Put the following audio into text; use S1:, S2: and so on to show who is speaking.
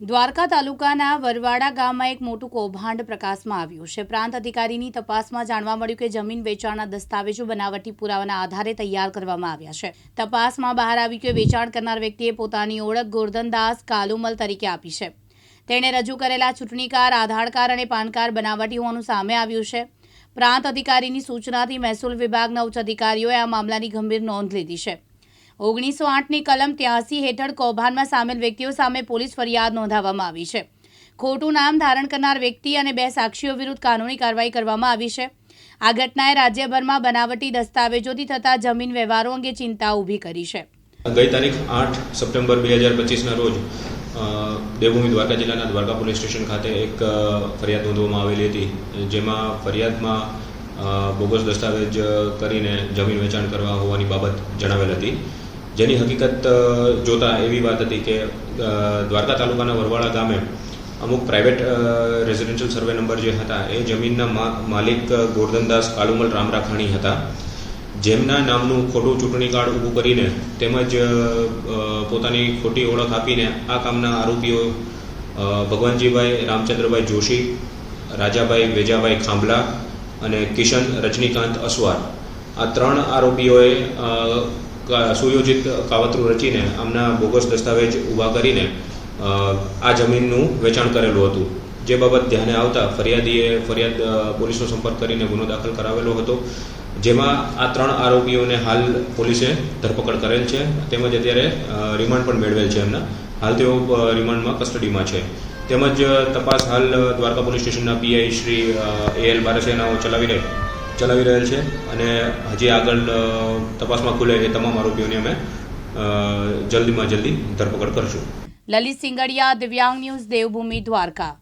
S1: દ્વારકા તાલુકાના વરવાડા ગામમાં એક મોટું કૌભાંડ પ્રકાશમાં આવ્યું છે. પ્રાંત અધિકારીની તપાસમાં જાણવા મળ્યું કે જમીન વેચાણના દસ્તાવેજો બનાવટી પુરાવાના આધારે તૈયાર કરવામાં આવ્યા છે. તપાસમાં બહાર આવ્યું કે વેચાણ કરનાર વ્યક્તિએ પોતાની ઓળખ ગોરધનદાસ કાલુમલ તરીકે આપી છે. તેણે રજૂ કરેલા ચૂંટણી કાર્ડ આધાર કાર્ડ અને પાન કાર્ડ બનાવટી હોવાનું સામે આવ્યું છે. પ્રાંત અધિકારીની સૂચનાથી મહેસૂલ વિભાગના ઉચ્ચ અધિકારીઓએ આ મામલાની ગંભીર નોંધ લીધી છે. ઓગણીસો આઠની કલમ ત્યાસી હેઠળ કૌભાંડમાં સામેલ વ્યક્તિઓ સામે પોલીસ ફરિયાદ નોંધાવવામાં આવી છે. ખોટું નામ ધારણ કરનાર વ્યક્તિ અને બે સાક્ષીઓ વિરુદ્ધ કાનૂની કાર્યવાહી કરવામાં આવી છે. આ ઘટનાએ રાજ્યભરમાં બનાવટી દસ્તાવેજોથી થતા જમીન વ્યવહારો અંગે ચિંતા ઊભી કરી છે.
S2: ગઈ તારીખ આઠ સપ્ટેમ્બર બે હજાર પચીસના રોજ દેવભૂમિ દ્વારકા જિલ્લાના દ્વારકા પોલીસ સ્ટેશન ખાતે એક ફરિયાદ નોંધવામાં આવેલી હતી. જેમાં ફરિયાદમાં બોગસ દસ્તાવેજ કરીને જમીન વેચાણ કરવા હોવાની બાબત જણાવેલ હતી. જેની હકીકત જોતા એવી વાત હતી કે દ્વારકા તાલુકાના વરવાડા ગામે અમુક પ્રાઇવેટ રેઝિડેન્શિયલ સર્વે નંબર જે હતા, એ જમીનના માલિક ગોરધનદાસ કાલુમલ રામરાખાણી હતા. જેમના નામનું ખોટું ચૂંટણી કાર્ડ ઊભું કરીને તેમજ પોતાની ખોટી ઓળખ આપીને આ કામના આરોપીઓ ભગવાનજીભાઈ રામચંદ્રભાઈ જોશી, રાજાભાઈ વેજાભાઈ ખાંભલા અને કિશન રજનીકાંત અસવાર. આ ત્રણ આરોપીઓએ સુયોજિત કાવતરું રચીને, આમના બોગસ દસ્તાવેજ ઊભા કરીને આ જમીનનું વેચાણ કરેલું હતું. જે બાબત ધ્યાને આવતા ફરિયાદીએ ફરિયાદ પોલીસનો સંપર્ક કરીને ગુનો દાખલ કરાવેલો હતો. જેમાં આ ત્રણ આરોપીઓને હાલ પોલીસે ધરપકડ કરેલ છે. તેમજ અત્યારે રિમાન્ડ પણ મેળવેલ છે એમના. હાલ તેઓ રિમાન્ડમાં કસ્ટડીમાં છે. તેમજ તપાસ હાલ દ્વારકા પોલીસ સ્ટેશનના પીઆઈ શ્રી એ એલ બારસેનાઓ ચલાવી રહે. ચલાવી રહેલ છે અને હજી આગળ તપાસમાં ખુલે એ તમામ આરોપીઓની અમે જલ્દીમાં જલ્દી ધરપકડ કરશું.
S1: લલિત સિંગડિયા, દિવ્યાંગ ન્યૂઝ, દેવભૂમિ દ્વારકા.